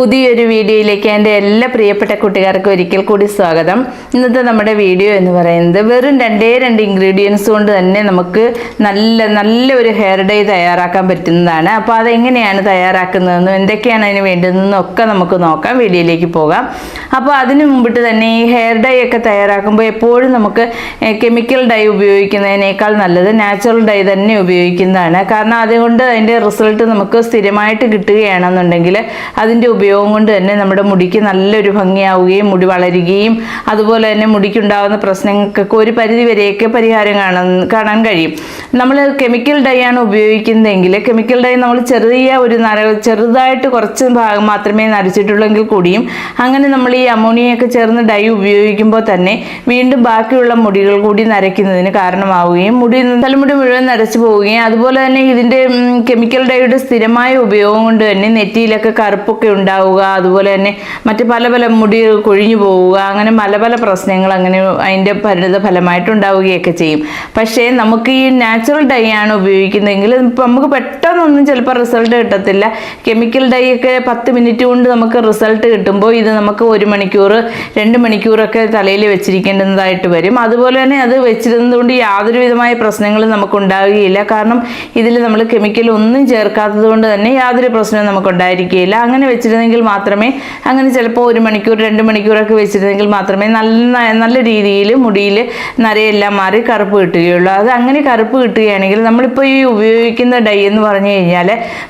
പുതിയൊരു വീഡിയോയിലേക്ക് എന്റെ എല്ലാ പ്രിയപ്പെട്ട കുട്ടികാർക്കും ഒരിക്കൽ കൂടി സ്വാഗതം. ഇന്നത്തെ നമ്മുടെ വീഡിയോ എന്ന് പറയുന്നത് വെറും രണ്ടേ രണ്ട് ഇൻഗ്രീഡിയൻസ് കൊണ്ട് തന്നെ നമുക്ക് നല്ല നല്ല ഒരു ഹെയർ ഡൈ തയ്യാറാക്കാൻ പറ്റുന്നതാണ്. അപ്പോൾ അതെങ്ങനെയാണ് തയ്യാറാക്കുന്നതെന്നും എന്തൊക്കെയാണ് അതിന് വേണ്ടതെന്നും ഒക്കെ നമുക്ക് നോക്കാം. വീഡിയോയിലേക്ക് പോകാം. അപ്പോൾ അതിന് മുമ്പിട്ട് തന്നെ ഈ ഹെയർ ഡൈ ഒക്കെ തയ്യാറാക്കുമ്പോൾ എപ്പോഴും നമുക്ക് കെമിക്കൽ ഡൈ ഉപയോഗിക്കുന്നതിനേക്കാൾ നല്ലത് നാച്ചുറൽ ഡൈ തന്നെ ഉപയോഗിക്കുന്നതാണ്. കാരണം അതുകൊണ്ട് അതിന്റെ റിസൾട്ട് നമുക്ക് സ്ഥിരമായിട്ട് കിട്ടുകയാണെന്നുണ്ടെങ്കിൽ അതിന്റെ ഉപയോഗം കൊണ്ട് തന്നെ നമ്മുടെ മുടിക്ക് നല്ലൊരു ഭംഗിയാവുകയും മുടി വളരുകയും അതുപോലെ തന്നെ മുടിക്കുണ്ടാകുന്ന പ്രശ്നങ്ങൾക്കൊക്കെ ഒരു പരിധി വരെയൊക്കെ പരിഹാരം കാണാൻ കാണാൻ കഴിയും. നമ്മൾ കെമിക്കൽ ഡൈ ആണ് ഉപയോഗിക്കുന്നതെങ്കിൽ കെമിക്കൽ ഡൈ നമ്മൾ ചെറിയ ഒരു നര ചെറുതായിട്ട് കുറച്ച് ഭാഗം മാത്രമേ നരച്ചിട്ടുള്ളെങ്കിൽ കൂടിയും അങ്ങനെ നമ്മൾ ഈ അമോണിയൊക്കെ ചേർന്ന് ഡൈ ഉപയോഗിക്കുമ്പോൾ തന്നെ വീണ്ടും ബാക്കിയുള്ള മുടികൾ കൂടി നരയ്ക്കുന്നതിന് കാരണമാവുകയും മുടി തലമുടി മുഴുവൻ നരച്ചു പോവുകയും അതുപോലെ തന്നെ ഇതിന്റെ കെമിക്കൽ ഡൈയുടെ സ്ഥിരമായ ഉപയോഗം കൊണ്ട് തന്നെ നെറ്റിയിലൊക്കെ കറുപ്പൊക്കെ ഉണ്ടാവുക അതുപോലെ തന്നെ മറ്റ് പല പല മുടി കൊഴിഞ്ഞു പോവുക അങ്ങനെ പല പല പ്രശ്നങ്ങൾ അങ്ങനെ അതിന്റെ പരിണിത ഫലമായിട്ട് ഉണ്ടാവുകയൊക്കെ ചെയ്യും. പക്ഷേ നമുക്ക് ഈ നാച്ചുറൽ ഡൈ ആണ് ഉപയോഗിക്കുന്നതെങ്കിൽ ഇപ്പം നമുക്ക് പെട്ടെന്നൊന്നും ചിലപ്പോൾ റിസൾട്ട് കിട്ടത്തില്ല. കെമിക്കൽ ഡൈ ഒക്കെ പത്ത് മിനിറ്റ് കൊണ്ട് നമുക്ക് റിസൾട്ട് കിട്ടുമ്പോൾ ഇത് നമുക്ക് ഒരു മണിക്കൂർ രണ്ട് മണിക്കൂറൊക്കെ തലയിൽ വെച്ചിരിക്കേണ്ടതായിട്ട് വരും. അതുപോലെ തന്നെ അത് വെച്ചിരുന്നതുകൊണ്ട് യാതൊരു വിധമായ പ്രശ്നങ്ങളും നമുക്ക് ഉണ്ടാവുകയില്ല. കാരണം ഇതിൽ നമ്മൾ കെമിക്കൽ ഒന്നും ചേർക്കാത്തത് കൊണ്ട് തന്നെ യാതൊരു പ്രശ്നവും നമുക്ക് ഉണ്ടായിരിക്കുകയില്ല. അങ്ങനെ വെച്ചിരുന്നെങ്കിൽ മാത്രമേ അങ്ങനെ ചിലപ്പോൾ ഒരു മണിക്കൂർ രണ്ട് മണിക്കൂറൊക്കെ വെച്ചിരുന്നെങ്കിൽ മാത്രമേ നല്ല നല്ല രീതിയിൽ മുടിയിൽ നരയെല്ലാം മാറി കറുപ്പ് കിട്ടുകയുള്ളൂ. അത് അങ്ങനെ കറുപ്പ് കിട്ടുകയാണെങ്കിൽ നമ്മളിപ്പോൾ ഈ ഉപയോഗിക്കുന്ന ഡൈ എന്ന് പറഞ്ഞു കഴിഞ്ഞാൽ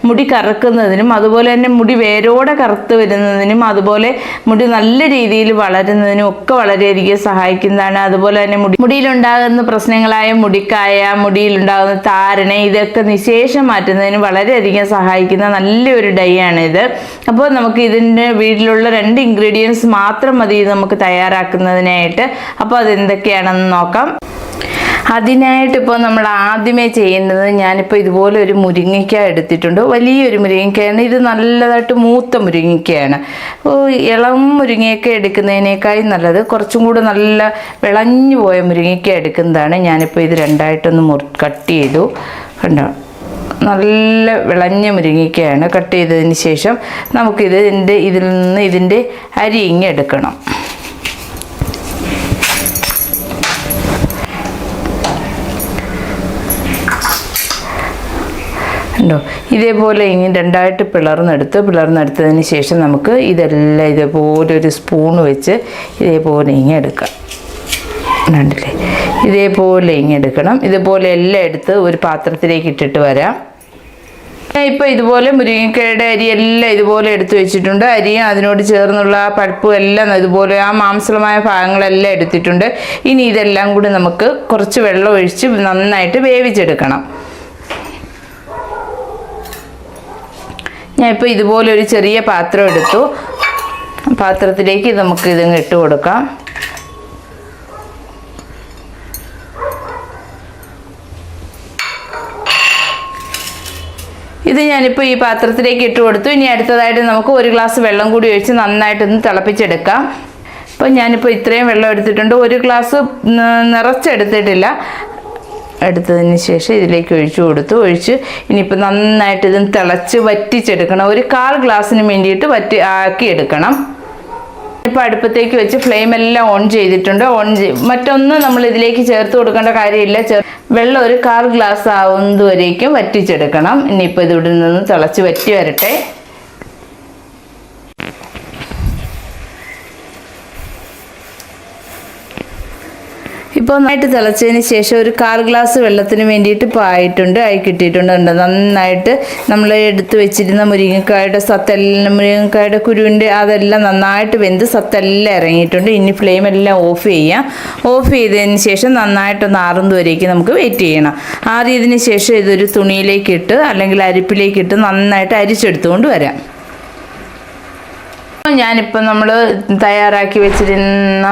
മുടി കറക്കുന്നതിനും അതുപോലെ തന്നെ മുടി വേരോടെ കറുത്ത് വരുന്നതിനും അതുപോലെ മുടി നല്ല രീതിയിൽ വളരുന്നതിനും ഒക്കെ വളരെയധികം സഹായിക്കുന്നതാണ്. അതുപോലെ തന്നെ മുടി മുടിയിലുണ്ടാകുന്ന പ്രശ്നങ്ങളായ മുടിക്കായ മുടിയിലുണ്ടാകുന്ന താരണ ഇതൊക്കെ നിശേഷം മാറ്റുന്നതിന് വളരെയധികം സഹായിക്കുന്ന നല്ലൊരു ഡൈ ആണിത്. അപ്പോൾ നമുക്ക് ഇതിന്റെ വീട്ടിലുള്ള രണ്ട് ഇൻഗ്രീഡിയൻസ് മാത്രം മതി ഇത് നമുക്ക് തയ്യാറാക്കുന്നതിനായിട്ട്. അപ്പോൾ അതെന്തൊക്കെയാണെന്ന് നോക്കാം. അതിനായിട്ട് ഇപ്പോൾ നമ്മൾ ആദ്യമേ ചെയ്യേണ്ടത് ഞാനിപ്പോൾ ഇതുപോലെ ഒരു മുരിങ്ങയ്ക്ക എടുത്തിട്ടുണ്ട്. വലിയൊരു മുരിങ്ങയ്ക്കയാണ്. ഇത് നല്ലതായിട്ട് മൂത്ത മുരിങ്ങയ്ക്കയാണ്. ഇളം മുരിങ്ങയ്ക്ക എടുക്കുന്നതിനേക്കാളും നല്ലത്. കുറച്ചും കൂടെ നല്ല വിളഞ്ഞു പോയ മുരിങ്ങയ്ക്ക എടുക്കുന്നതാണ്. ഞാനിപ്പോൾ ഇത് രണ്ടായിട്ടൊന്ന് മുറി കട്ട് ചെയ്തു. കണ്ടോ? നല്ല വിളഞ്ഞ മുരിങ്ങയ്ക്കയാണ് കട്ട് ചെയ്തതിന് ശേഷം നമുക്കിത് ഇതിന്റെ ഇതിൽ നിന്ന് ഇതിന്റെ അരി ഇങ്ങെടുക്കണം ഉണ്ടോ ഇതേപോലെ ഇങ്ങനെ രണ്ടായിട്ട് പിളർന്നെടുത്ത് പിളർന്നെടുത്തതിന് ശേഷം നമുക്ക് ഇതെല്ലാം ഇതേപോലെ ഒരു സ്പൂൺ വെച്ച് ഇതേപോലെ ഇങ്ങനെ എടുക്കാം. കണ്ടില്ലേ? ഇതേപോലെ ഇങ്ങനെ എടുക്കണം ഇതുപോലെ എല്ലാം എടുത്ത് ഒരു പാത്രത്തിലേക്ക് ഇട്ടിട്ട് വരാം. ഇപ്പോൾ ഇതുപോലെ മുരിങ്ങക്കയുടെ അരി എല്ലാം ഇതുപോലെ എടുത്തു വെച്ചിട്ടുണ്ട്. അരിയും അതിനോട് ചേർന്നുള്ള പഴുപ്പും എല്ലാം ഇതുപോലെ ആ മാംസളമായ ഭാഗങ്ങളെല്ലാം എടുത്തിട്ടുണ്ട്. ഇനി ഇതെല്ലാം കൂടി നമുക്ക് കുറച്ച് വെള്ളം ഒഴിച്ച് നന്നായിട്ട് വേവിച്ചെടുക്കണം. ഞാൻ ഇപ്പോൾ ഇതുപോലെ ഒരു ചെറിയ പാത്രം എടുത്തു. പാത്രത്തിലേക്ക് നമുക്ക് ഇതങ്ങ് ഇട്ട് കൊടുക്കാം. ഇത് ഞാനിപ്പോൾ ഈ പാത്രത്തിലേക്ക് ഇട്ട് കൊടുത്തു. ഇനി അടുത്തതായിട്ട് നമുക്ക് ഒരു ഗ്ലാസ് വെള്ളം കൂടി ഒഴിച്ച് നന്നായിട്ടൊന്ന് തിളപ്പിച്ചെടുക്കാം. അപ്പോൾ ഞാനിപ്പോൾ ഇത്രയും വെള്ളം എടുത്തിട്ടുണ്ട്. ഒരു ഗ്ലാസ് നിറച്ചെടുത്തിട്ടില്ല. എടുത്തതിന് ശേഷം ഇതിലേക്ക് ഒഴിച്ചു കൊടുത്തു. ഒഴിച്ച് ഇനിയിപ്പോൾ നന്നായിട്ട് ഇത് തിളച്ച് വറ്റിച്ചെടുക്കണം. ഒരു കാൽ ഗ്ലാസ്സിന് വേണ്ടിയിട്ട് വറ്റി ആക്കി എടുക്കണം ഇപ്പോൾ അടുപ്പത്തേക്ക് വെച്ച് ഫ്ലെയിം എല്ലാം ഓൺ ചെയ്തിട്ടുണ്ട്. ഓൺ മറ്റൊന്നും നമ്മൾ ഇതിലേക്ക് ചേർത്ത് കൊടുക്കേണ്ട കാര്യമില്ല. ചേർ വെള്ളം ഒരു കാർ ഗ്ലാസ് ആവുന്നതുവരേക്കും വറ്റിച്ചെടുക്കണം. ഇനിയിപ്പോൾ ഇതിവിടെ നിന്ന് തിളച്ച് വറ്റി വരട്ടെ. ഇപ്പോൾ നന്നായിട്ട് തിളച്ചതിന് ശേഷം ഒരു കാൽ ഗ്ലാസ് വെള്ളത്തിന് വേണ്ടിയിട്ട് പായിട്ടുണ്ട് ആയി കിട്ടിയിട്ടുണ്ട് നന്നായിട്ട് നമ്മൾ എടുത്ത് വെച്ചിരുന്ന മുരിങ്ങക്കായുടെ സത്തെല്ലാം മുരിങ്ങക്കായുടെ കുരുവിന്റെ അതെല്ലാം നന്നായിട്ട് വെന്ത് സത്തെല്ലാം ഇറങ്ങിയിട്ടുണ്ട്. ഇനി ഫ്ലെയിം എല്ലാം ഓഫ് ചെയ്യാം. ഓഫ് ചെയ്തതിന് ശേഷം നന്നായിട്ടൊന്ന് ആറുന്നതുവരേക്ക് നമുക്ക് വെയിറ്റ് ചെയ്യണം. ആറിയതിന് ശേഷം ഇതൊരു തുണിയിലേക്ക് ഇട്ട് അല്ലെങ്കിൽ അരിപ്പിലേക്ക് ഇട്ട് നന്നായിട്ട് അരിച്ചെടുത്തുകൊണ്ട് വരാം. ഞാനിപ്പോൾ നമ്മൾ തയ്യാറാക്കി വെച്ചിരുന്ന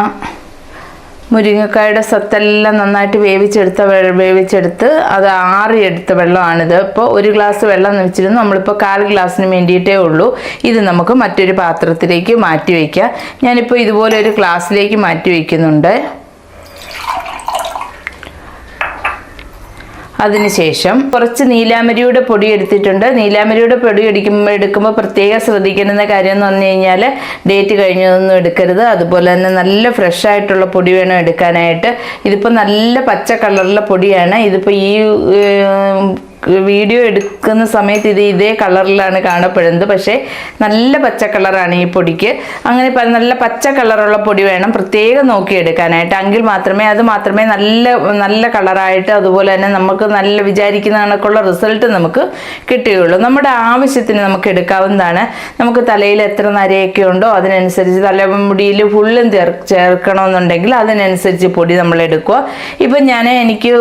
മുരിങ്ങക്കായുടെ സത്തെല്ലാം നന്നായിട്ട് വേവിച്ചെടുത്ത വേവിച്ചെടുത്ത് അത് ആറിയെടുത്ത വെള്ളമാണിത്. ഇപ്പോൾ ഒരു ഗ്ലാസ് വെള്ളം വെച്ചിരുന്നു. നമ്മളിപ്പോൾ കാൽ ഗ്ലാസ്സിന് വേണ്ടിയിട്ടേ ഉള്ളൂ. ഇത് നമുക്ക് മറ്റൊരു പാത്രത്തിലേക്ക് മാറ്റി വയ്ക്കാം. ഞാനിപ്പോൾ ഇതുപോലെ ഒരു ഗ്ലാസ്സിലേക്ക് മാറ്റി വയ്ക്കുന്നുണ്ട്. അതിനുശേഷം കുറച്ച് നീലാമരിയുടെ പൊടി എടുത്തിട്ടുണ്ട്. നീലാമരിയുടെ പൊടി എടുക്കുമ്പോൾ എടുക്കുമ്പോൾ പ്രത്യേകം ശ്രദ്ധിക്കേണ്ടുന്ന കാര്യം എന്ന് പറഞ്ഞു കഴിഞ്ഞാൽ ഡേറ്റ് കഴിഞ്ഞതൊന്നും എടുക്കരുത്. അതുപോലെ തന്നെ നല്ല ഫ്രഷ് ആയിട്ടുള്ള പൊടി വേണം എടുക്കാനായിട്ട്. ഇതിപ്പോൾ നല്ല പച്ച കളറിലെ പൊടിയാണ്. ഇതിപ്പോൾ ഈ വീഡിയോ എടുക്കുന്ന സമയത്ത് ഇത് ഇതേ കളറിലാണ് കാണപ്പെടുന്നത്. പക്ഷേ നല്ല പച്ച കളറാണ് ഈ പൊടിക്ക്. അങ്ങനെ നല്ല പച്ച കളറുള്ള പൊടി വേണം പ്രത്യേകം നോക്കി എടുക്കാനായിട്ട് എങ്കിൽ മാത്രമേ അത് മാത്രമേ നല്ല നല്ല കളറായിട്ട് അതുപോലെ തന്നെ നമുക്ക് നല്ല വിചാരിക്കുന്ന കണക്കുള്ള റിസൾട്ട് നമുക്ക് കിട്ടുകയുള്ളൂ. നമ്മുടെ ആവശ്യത്തിന് നമുക്ക് എടുക്കാവുന്നതാണ്. നമുക്ക് തലയിൽ എത്ര നരയൊക്കെ ഉണ്ടോ അതിനനുസരിച്ച് തലമുടിയിൽ ഫുള്ളും ചേർ ചേർക്കണമെന്നുണ്ടെങ്കിൽ അതിനനുസരിച്ച് പൊടി നമ്മൾ എടുക്കുക. ഇപ്പം ഞാൻ എനിക്ക്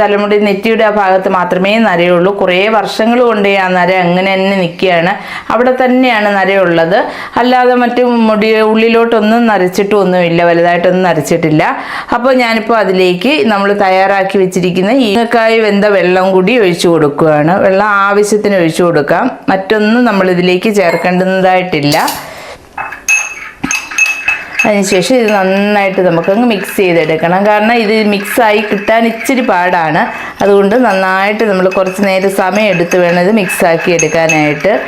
തലമുടി നെറ്റിയുടെ ആ ഭാഗത്ത് മാത്രമേ നരയുള്ളൂ. കുറേ വർഷങ്ങൾ കൊണ്ട് ആ നര അങ്ങനെ തന്നെ നിൽക്കുകയാണ്. അവിടെ തന്നെയാണ് നരയുള്ളത്. അല്ലാതെ മറ്റ് മുടി ഉള്ളിലോട്ടൊന്നും നരച്ചിട്ടും ഒന്നുമില്ല. വലുതായിട്ടൊന്നും നരച്ചിട്ടില്ല. അപ്പോൾ ഞാനിപ്പോൾ അതിലേക്ക് നമ്മൾ തയ്യാറാക്കി വെച്ചിരിക്കുന്ന ഈങ്ങക്കായി വെന്ത വെള്ളം കൂടി ഒഴിച്ചു കൊടുക്കുകയാണ്. വെള്ളം ആവശ്യത്തിന് ഒഴിച്ചു കൊടുക്കാം. മറ്റൊന്നും നമ്മൾ ഇതിലേക്ക് ചേർക്കേണ്ടുന്നതായിട്ടില്ല അതിനുശേഷം ഇത് നന്നായിട്ട് നമുക്കങ്ങ് മിക്സ് ചെയ്തെടുക്കണം. കാരണം ഇത് മിക്സായി കിട്ടാൻ ഇച്ചിരി പാടാണ്. അതുകൊണ്ട് നന്നായിട്ട് നമ്മൾ കുറച്ച് നേരം സമയം എടുത്ത് വേണം ഇത് മിക്സാക്കി എടുക്കാനായിട്ട്.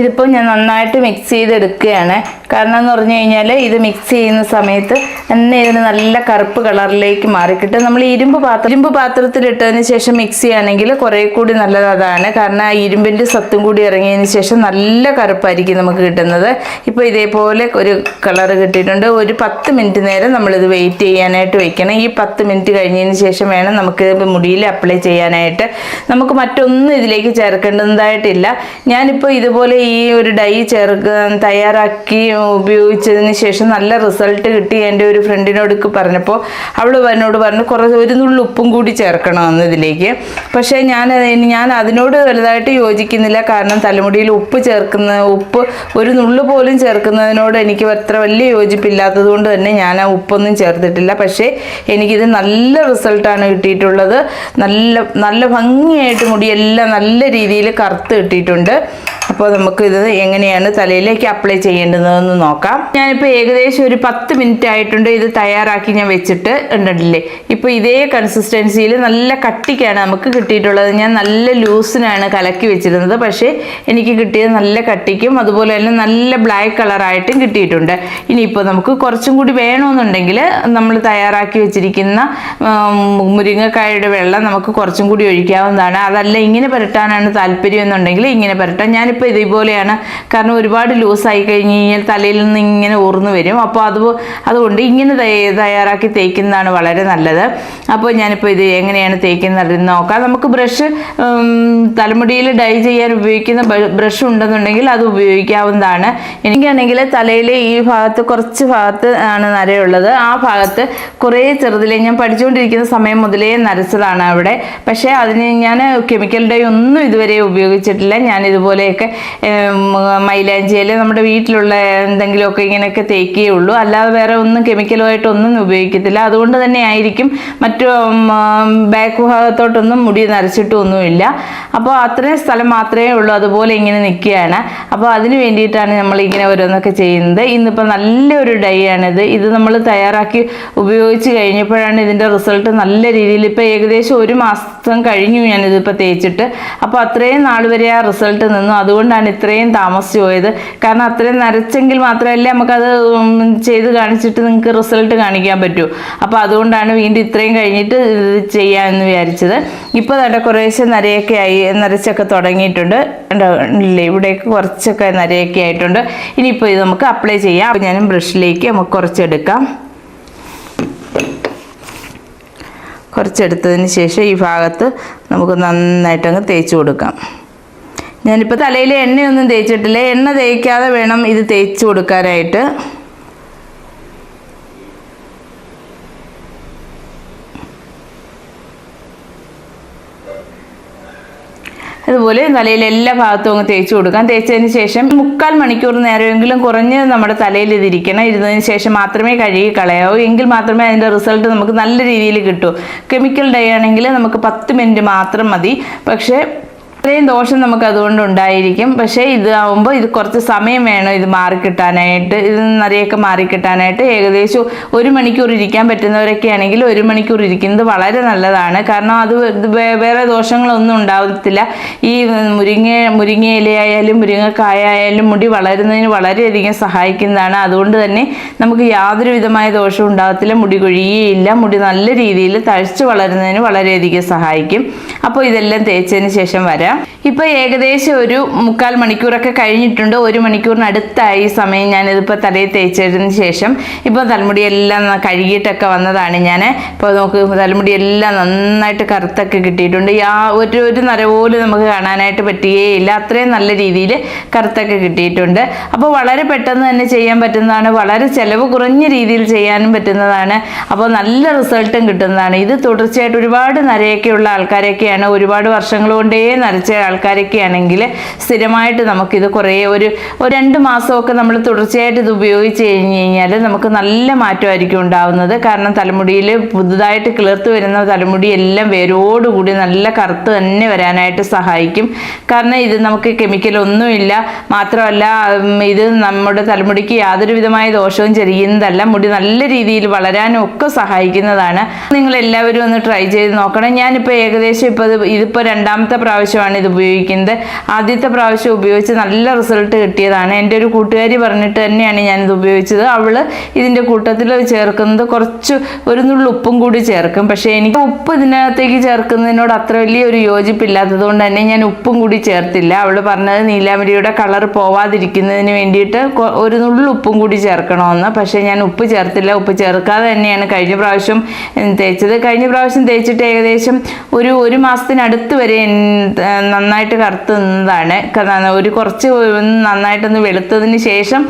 ഇതിപ്പോൾ ഞാൻ നന്നായിട്ട് മിക്സ് ചെയ്തെടുക്കുകയാണ്. കാരണം എന്ന് പറഞ്ഞു കഴിഞ്ഞാൽ ഇത് മിക്സ് ചെയ്യുന്ന സമയത്ത് തന്നെ ഇതിന് നല്ല കറുപ്പ് കളറിലേക്ക് മാറിക്കിട്ടും നമ്മൾ ഇരുമ്പ് പാത്രം ഇരുമ്പ് പാത്രത്തിലിട്ടതിന് ശേഷം മിക്സ് ചെയ്യുകയാണെങ്കിൽ കുറേ കൂടി നല്ലത് അതാണ്. കാരണം ആ ഇരുമ്പിന്റെ സത്തും കൂടി ഇറങ്ങിയതിന് ശേഷം നല്ല കറുപ്പായിരിക്കും നമുക്ക് കിട്ടുന്നത്. ഇപ്പോൾ ഇതേപോലെ ഒരു കളർ കിട്ടിയിട്ടുണ്ട്. ഒരു പത്ത് മിനിറ്റ് നേരം നമ്മളിത് വെയിറ്റ് ചെയ്യാനായിട്ട് വെക്കണം. ഈ പത്ത് മിനിറ്റ് കഴിഞ്ഞതിന് ശേഷം വേണം നമുക്ക് മുടിയിൽ അപ്ലൈ ചെയ്യാനായിട്ട്. നമുക്ക് മറ്റൊന്നും ഇതിലേക്ക് ചേർക്കേണ്ടതായിട്ടില്ല. ഞാനിപ്പോൾ ഇതുപോലെ ഈ ഒരു ഡൈ ചേർക്കാൻ തയ്യാറാക്കി ഉപയോഗിച്ചതിന് ശേഷം നല്ല റിസൾട്ട് കിട്ടി എന്റെ ഒരു ഫ്രണ്ടിനോട് പറഞ്ഞപ്പോൾ അവൾ എന്നോട് പറഞ്ഞു കുറച്ച് ഒരു നുള്ളി ഉപ്പും കൂടി ചേർക്കണമെന്ന് ഇതിലേക്ക്. പക്ഷേ ഞാൻ ഞാൻ അതിനോട് വലുതായിട്ട് യോജിക്കുന്നില്ല. കാരണം തലമുടിയിൽ ഉപ്പ് ചേർക്കുന്ന ഉപ്പ് ഒരു നുള്ളു പോലും ചേർക്കുന്നതിനോട് എനിക്ക് അത്ര വലിയ യോജിപ്പില്ലാത്തത് കൊണ്ട് തന്നെ ഞാൻ ആ ഉപ്പൊന്നും ചേർത്തിട്ടില്ല. പക്ഷേ എനിക്കിത് നല്ല റിസൾട്ടാണ് കിട്ടിയിട്ടുള്ളത്. നല്ല നല്ല ഭംഗിയായിട്ട് മുടിയെല്ലാം നല്ല രീതിയിൽ കറുത്ത് കിട്ടിയിട്ടുണ്ട്. അപ്പോൾ നമുക്ക് ഇത് എങ്ങനെയാണ് തലയിലേക്ക് അപ്ലൈ ചെയ്യേണ്ടതെന്ന് നോക്കാം. ഞാനിപ്പോൾ ഏകദേശം ഒരു പത്ത് മിനിറ്റ് ആയിട്ടുണ്ട്. ഇത് തയ്യാറാക്കി ഞാൻ വെച്ചിട്ട് ഉണ്ടല്ലേ? ഇപ്പോൾ ഇതേ കൺസിസ്റ്റൻസിയിൽ നല്ല കട്ടിക്കാണ് നമുക്ക് കിട്ടിയിട്ടുള്ളത്. ഞാൻ നല്ല ലൂസിനാണ് കലക്കി വെച്ചിരുന്നത്. പക്ഷേ എനിക്ക് കിട്ടിയത് നല്ല കട്ടിക്കും അതുപോലെ തന്നെ നല്ല ബ്ലാക്ക് കളറായിട്ടും കിട്ടിയിട്ടുണ്ട്. ഇനിയിപ്പോൾ നമുക്ക് കുറച്ചും കൂടി വേണമെന്നുണ്ടെങ്കിൽ നമ്മൾ തയ്യാറാക്കി വെച്ചിരിക്കുന്ന മുരിങ്ങക്കായയുടെ വെള്ളം നമുക്ക് കുറച്ചും കൂടി ഒഴിക്കാവുന്നതാണ്. അതല്ല ഇങ്ങനെ പുരട്ടാനാണ് താല്പര്യം എന്നുണ്ടെങ്കിൽ ഇങ്ങനെ പുരട്ടാം. ഞാനിപ്പോൾ ഇതേപോലെയാണ്. കാരണം ഒരുപാട് ലൂസായി കഴിഞ്ഞ് കഴിഞ്ഞാൽ തലയിൽ നിന്ന് ഇങ്ങനെ ഊർന്നു വരും. അപ്പോൾ അത് അതുകൊണ്ട് ഇങ്ങനെ തയ്യ- തയ്യാറാക്കി തേക്കുന്നതാണ് വളരെ നല്ലത്. അപ്പോൾ ഞാനിപ്പോൾ ഇത് എങ്ങനെയാണ് തേക്കുന്നത് നോക്കാം. നമുക്ക് ബ്രഷ് തലമുടിയിൽ ഡൈ ചെയ്യാൻ ഉപയോഗിക്കുന്ന ബ്രഷ് ഉണ്ടെന്നുണ്ടെങ്കിൽ അത് ഉപയോഗിക്കാവുന്നതാണ്. എനിക്കാണെങ്കിൽ തലയിലെ ഈ ഭാഗത്ത് കുറച്ച് ഭാഗത്ത് ആണ് നരയുള്ളത്. ആ ഭാഗത്ത് കുറേ ചെറുതിലെ ഞാൻ പഠിച്ചുകൊണ്ടിരിക്കുന്ന സമയം മുതലേ നരച്ചതാണ് അവിടെ. പക്ഷേ അതിന് ഞാൻ കെമിക്കൽ ഡൈ ഒന്നും ഇതുവരെ ഉപയോഗിച്ചിട്ടില്ല. ഞാൻ ഇതുപോലെയൊക്കെ മൈലാഞ്ചിയിൽ നമ്മുടെ വീട്ടിലുള്ള എന്തെങ്കിലുമൊക്കെ ഇങ്ങനെയൊക്കെ തേക്കുകയുള്ളൂ. അല്ലാതെ വേറെ ഒന്നും കെമിക്കലുമായിട്ടൊന്നും ഉപയോഗിക്കത്തില്ല. അതുകൊണ്ട് തന്നെ ആയിരിക്കും മറ്റു ബാക്ക് ഭാഗത്തോട്ടൊന്നും മുടി നരച്ചിട്ടൊന്നുമില്ല. അപ്പോൾ അത്രയും സ്ഥലം മാത്രമേ ഉള്ളൂ. അതുപോലെ ഇങ്ങനെ നിൽക്കുകയാണ്. അപ്പോൾ അതിന് വേണ്ടിയിട്ടാണ് നമ്മൾ ഇങ്ങനെ ഓരോന്നൊക്കെ ചെയ്യുന്നത്. ഇന്നിപ്പോൾ നല്ലൊരു ഡൈ ആണിത്. ഇത് നമ്മൾ തയ്യാറാക്കി ഉപയോഗിച്ച് കഴിഞ്ഞപ്പോഴാണ് ഇതിന്റെ റിസൾട്ട് നല്ല രീതിയിൽ ഇപ്പോൾ ഏകദേശം ഒരു മാസം കഴിഞ്ഞു ഞാനിതിപ്പോൾ തേച്ചിട്ട്. അപ്പോൾ അത്രയും നാൾ വരെ ആ റിസൾട്ട് നിന്നു. അതുകൊണ്ടാണ് ഇത്രയും താമസിച്ചു പോയത് കാരണം അത്രയും നരച്ചെങ്കിൽ മാത്രമല്ലേ നമുക്കത് ചെയ്ത് കാണിച്ചിട്ട് നിങ്ങൾക്ക് റിസൾട്ട് കാണിക്കാൻ പറ്റൂ. അപ്പോൾ അതുകൊണ്ടാണ് വീണ്ടും ഇത്രയും കഴിഞ്ഞിട്ട് ഇത് ചെയ്യാമെന്ന് വിചാരിച്ചത്. ഇപ്പോൾ തന്നെ കുറേശ്ശെ നരയൊക്കെ ആയി നരച്ചൊക്കെ തുടങ്ങിയിട്ടുണ്ട്? ഇല്ലേ ഇവിടെയൊക്കെ കുറച്ചൊക്കെ നരയൊക്കെ ആയിട്ടുണ്ട്. ഇനിയിപ്പോൾ ഇത് നമുക്ക് അപ്ലൈ ചെയ്യാം. അപ്പോൾ ഞാനും ബ്രഷിലേക്ക് നമുക്ക് കുറച്ചെടുക്കാം. കുറച്ചെടുത്തതിന് ശേഷം ഈ ഭാഗത്ത് നമുക്ക് നന്നായിട്ടങ്ങ് തേച്ച് കൊടുക്കാം. ഞാനിപ്പോൾ തലയിൽ എണ്ണയൊന്നും തേച്ചിട്ടില്ല. എണ്ണ തേക്കാതെ വേണം ഇത് തേച്ച് കൊടുക്കാനായിട്ട്. അതുപോലെ തലയിൽ എല്ലാ ഭാഗത്തും അങ്ങ് തേച്ച് കൊടുക്കാം. തേച്ചതിന് ശേഷം മുക്കാൽ മണിക്കൂർ നേരമെങ്കിലും കുറഞ്ഞ് നമ്മുടെ തലയിൽ ഇതിരിക്കണം ഇരുന്നതിന് ശേഷം മാത്രമേ കഴുകി കളയാവൂ. എങ്കിൽ മാത്രമേ അതിന്റെ റിസൾട്ട് നമുക്ക് നല്ല രീതിയിൽ കിട്ടൂ. കെമിക്കൽ ഡേ ആണെങ്കിൽ നമുക്ക് പത്ത് മിനിറ്റ് മാത്രം മതി. പക്ഷേ ഇത്രയും ദോഷം നമുക്ക് അതുകൊണ്ട് ഉണ്ടായിരിക്കും. പക്ഷേ ഇതാവുമ്പോൾ ഇത് കുറച്ച് സമയം വേണം ഇത് മാറിക്കിട്ടാനായിട്ട്. ഇത് നിറയൊക്കെ മാറിക്കിട്ടാനായിട്ട്. ഏകദേശം ഒരു മണിക്കൂർ ഇരിക്കാൻ പറ്റുന്നവരൊക്കെ ആണെങ്കിൽ ഒരു മണിക്കൂർ ഇരിക്കുന്നത് വളരെ നല്ലതാണ്. കാരണം അത് വേറെ ദോഷങ്ങളൊന്നും ഉണ്ടാവത്തില്ല. ഈ മുരിങ്ങ മുരിങ്ങയിലയായാലും ഇലയായാലും ആയാലും മുടി വളരുന്നതിന് വളരെയധികം സഹായിക്കുന്നതാണ്. അതുകൊണ്ട് തന്നെ നമുക്ക് യാതൊരു വിധമായ ദോഷവും ഉണ്ടാകത്തില്ല മുടി കൊഴിയുകയില്ല. മുടി നല്ല രീതിയിൽ തഴച്ചു വളരുന്നതിന് വളരെയധികം സഹായിക്കും. അപ്പോൾ ഇതെല്ലാം തേച്ചതിന് ശേഷം വരാം. ഇപ്പോൾ ഏകദേശം ഒരു മുക്കാൽ മണിക്കൂറൊക്കെ കഴിഞ്ഞിട്ടുണ്ട്. ഒരു മണിക്കൂറിനടുത്തായി സമയം ഞാനിതിപ്പോൾ തലയിൽ തേച്ചതിന് ശേഷം ഇപ്പോൾ തലമുടിയെല്ലാം കഴുകിയിട്ടൊക്കെ വന്നതാണ് ഞാൻ ഇപ്പോൾ നോക്ക് തലമുടിയെല്ലാം നന്നായിട്ട് കറുത്തൊക്കെ കിട്ടിയിട്ടുണ്ട്. ആ ഒരു ഒരു നര പോലും നമുക്ക് കാണാനായിട്ട് പറ്റുകയില്ല. അത്രയും നല്ല രീതിയിൽ കറുത്തൊക്കെ കിട്ടിയിട്ടുണ്ട്. അപ്പോൾ വളരെ പെട്ടെന്ന് തന്നെ ചെയ്യാൻ പറ്റുന്നതാണ്. വളരെ ചെലവ് കുറഞ്ഞ രീതിയിൽ ചെയ്യാനും പറ്റുന്നതാണ്. അപ്പോൾ നല്ല റിസൾട്ടും കിട്ടുന്നതാണ്. ഇത് തുടർച്ചയായിട്ട് ഒരുപാട് നരയൊക്കെ നരയൊക്കെയുള്ള ആൾക്കാരൊക്കെയാണ് ഒരുപാട് വർഷങ്ങൾ കൊണ്ടേ നരച്ച ആൾക്കാരൊക്കെ ആണെങ്കിൽ സ്ഥിരമായിട്ട് നമുക്കിത് കുറേ ഒരു രണ്ട് മാസമൊക്കെ നമ്മൾ തുടർച്ചയായിട്ട് ഇത് ഉപയോഗിച്ച് കഴിഞ്ഞ് കഴിഞ്ഞാൽ നമുക്ക് നല്ല മാറ്റമായിരിക്കും ഉണ്ടാവുന്നത്. കാരണം തലമുടിയിൽ പുതുതായിട്ട് കിളിർത്ത് വരുന്ന തലമുടി എല്ലാം വേരോടുകൂടി നല്ല കറുത്ത് തന്നെ വരാനായിട്ട് സഹായിക്കും. കാരണം ഇത് നമുക്ക് കെമിക്കൽ ഒന്നുമില്ല. മാത്രമല്ല ഇത് നമ്മുടെ തലമുടിക്ക് യാതൊരു വിധമായ ദോഷവും ചെറിയുന്നതല്ല മുടി നല്ല രീതിയിൽ വളരാനും ഒക്കെ സഹായിക്കുന്നതാണ്. നിങ്ങൾ എല്ലാവരും ഒന്ന് ട്രൈ ചെയ്ത് നോക്കണം. ഞാനിപ്പോൾ ഏകദേശം ഇപ്പോൾ ഇത് ഇതിപ്പോൾ രണ്ടാമത്തെ പ്രാവശ്യമാണ് ഇത് ഉപയോഗിക്കുന്നത്. ആദ്യത്തെ പ്രാവശ്യം ഉപയോഗിച്ച് നല്ല റിസൾട്ട് കിട്ടിയതാണ്. എന്റെ ഒരു കൂട്ടുകാരി പറഞ്ഞിട്ട് തന്നെയാണ് ഞാനിത് ഉപയോഗിച്ചത്. അവൾ ഇതിന്റെ കൂട്ടത്തിൽ ചേർക്കുന്നത് കുറച്ച് ഒരു നുള്ളു ഉപ്പും കൂടി ചേർക്കും. പക്ഷേ എനിക്ക് ഉപ്പ് ഇതിനകത്തേക്ക് ചേർക്കുന്നതിനോട് അത്ര വലിയ ഒരു യോജിപ്പില്ലാത്തത് കൊണ്ട് തന്നെ ഞാൻ ഉപ്പും കൂടി ചേർത്തില്ല. അവൾ പറഞ്ഞത് നീലാമരിയുടെ കളർ പോവാതിരിക്കുന്നതിന് വേണ്ടിയിട്ട് ഒരു നുള്ളു ഉപ്പും കൂടി ചേർക്കണമെന്ന്. പക്ഷേ ഞാൻ ഉപ്പ് ചേർത്തില്ല. ഉപ്പ് ചേർക്കാതെ തന്നെയാണ് കഴിഞ്ഞ പ്രാവശ്യം തേച്ചത്. കഴിഞ്ഞ പ്രാവശ്യം തേച്ചിട്ട് ഏകദേശം ഒരു ഒരു മാസത്തിനടുത്ത് വരെ നന്നായിട്ട് കറുത്ത് നിന്നതാണ്. ഒരു കുറച്ച് നന്നായിട്ടൊന്ന് വെളുത്തതിന് ശേഷം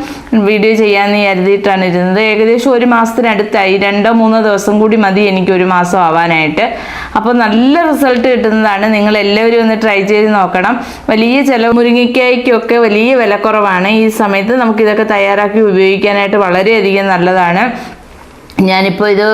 വീഡിയോ ചെയ്യാമെന്ന് കരുതിയിട്ടാണ് ഇരുന്നത്. ഏകദേശം ഒരു മാസത്തിനടുത്തായി രണ്ടോ മൂന്നോ ദിവസം കൂടി മതി എനിക്ക് ഒരു മാസം ആവാനായിട്ട്. അപ്പോൾ നല്ല റിസൾട്ട് കിട്ടുന്നതാണ്. നിങ്ങൾ എല്ലാവരും ഒന്ന് ട്രൈ ചെയ്ത് നോക്കണം. വലിയ ചില മുരിങ്ങയ്ക്കായ്ക്കൊക്കെ വലിയ വിലക്കുറവാണ്. ഈ സമയത്ത് നമുക്കിതൊക്കെ തയ്യാറാക്കി ഉപയോഗിക്കാനായിട്ട് വളരെയധികം നല്ലതാണ്. ഞാനിപ്പോൾ ഇത്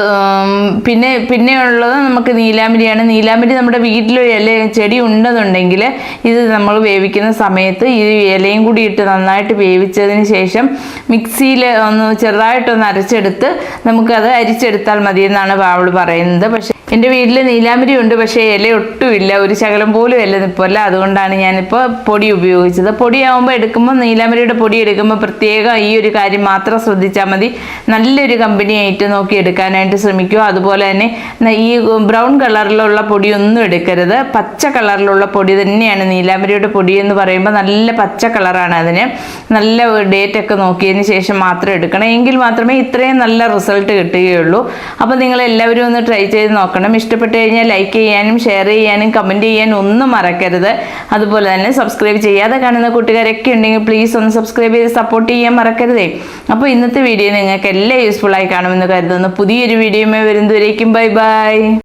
പിന്നെ പിന്നെ ഉള്ളത് നമുക്ക് നീലാമ്പരിയാണ് നീലാമ്പരി നമ്മുടെ വീട്ടിൽ ഇല ചെടി ഉണ്ടെന്നുണ്ടെങ്കിൽ ഇത് നമ്മൾ വേവിക്കുന്ന സമയത്ത് ഈ ഇലയും കൂടി ഇട്ട് നന്നായിട്ട് വേവിച്ചതിന് ശേഷം മിക്സിയിൽ ഒന്ന് ചെറുതായിട്ടൊന്ന് അരച്ചെടുത്ത് നമുക്കത് അരിച്ചെടുത്താൽ മതി എന്നാണ് അവൾ പറയുന്നത്. പക്ഷേ എന്റെ വീട്ടിൽ നീലാമ്പരി ഉണ്ട് പക്ഷേ ഇല ഒട്ടുമില്ല. ഒരു ശകലം പോലും ഇല്ല ഇല നിൽപ്പല്ല അതുകൊണ്ടാണ് ഞാനിപ്പോൾ പൊടി ഉപയോഗിച്ചത്. പൊടിയാവുമ്പോൾ എടുക്കുമ്പോൾ നീലാമ്പരിയുടെ പൊടി എടുക്കുമ്പോൾ പ്രത്യേകം ഈ ഒരു കാര്യം മാത്രം ശ്രദ്ധിച്ചാൽ മതി. നല്ലൊരു കമ്പനി ആയിട്ട് നോക്കി എടുക്കാനായിട്ട് ശ്രമിക്കുക. അതുപോലെ തന്നെ ഈ ബ്രൗൺ കളറിലുള്ള പൊടിയൊന്നും എടുക്കരുത്. പച്ച കളറിലുള്ള പൊടി തന്നെയാണ് നീലാമ്പരിയുടെ പൊടി എന്ന് പറയുമ്പോൾ നല്ല പച്ച കളറാണ് അതിന്. നല്ല ഡേറ്റ് ഒക്കെ നോക്കിയതിന് ശേഷം മാത്രം എടുക്കണം. എങ്കിൽ മാത്രമേ ഇത്രയും നല്ല റിസൾട്ട് കിട്ടുകയുള്ളൂ. അപ്പോൾ നിങ്ങൾ എല്ലാവരും ഒന്ന് ട്രൈ ചെയ്ത് നോക്കണം. ഇഷ്ടപ്പെട്ട് കഴിഞ്ഞാൽ ലൈക്ക് ചെയ്യാനും ഷെയർ ചെയ്യാനും കമന്റ് ചെയ്യാനും ഒന്നും മറക്കരുത്. അതുപോലെ തന്നെ സബ്സ്ക്രൈബ് ചെയ്യാതെ കാണുന്ന കൂട്ടുകാരൊക്കെ ഉണ്ടെങ്കിൽ പ്ലീസ് ഒന്ന് സബ്സ്ക്രൈബ് ചെയ്ത് സപ്പോർട്ട് ചെയ്യാൻ മറക്കരുതേ. അപ്പോൾ ഇന്നത്തെ വീഡിയോ നിങ്ങൾക്ക് എല്ലാം യൂസ്ഫുൾ ആയി കാണുമെന്ന് കരുതുന്നു. പുതിയൊരു വീഡിയോയുമായി വരുന്നതുവരേക്കും. Bye bye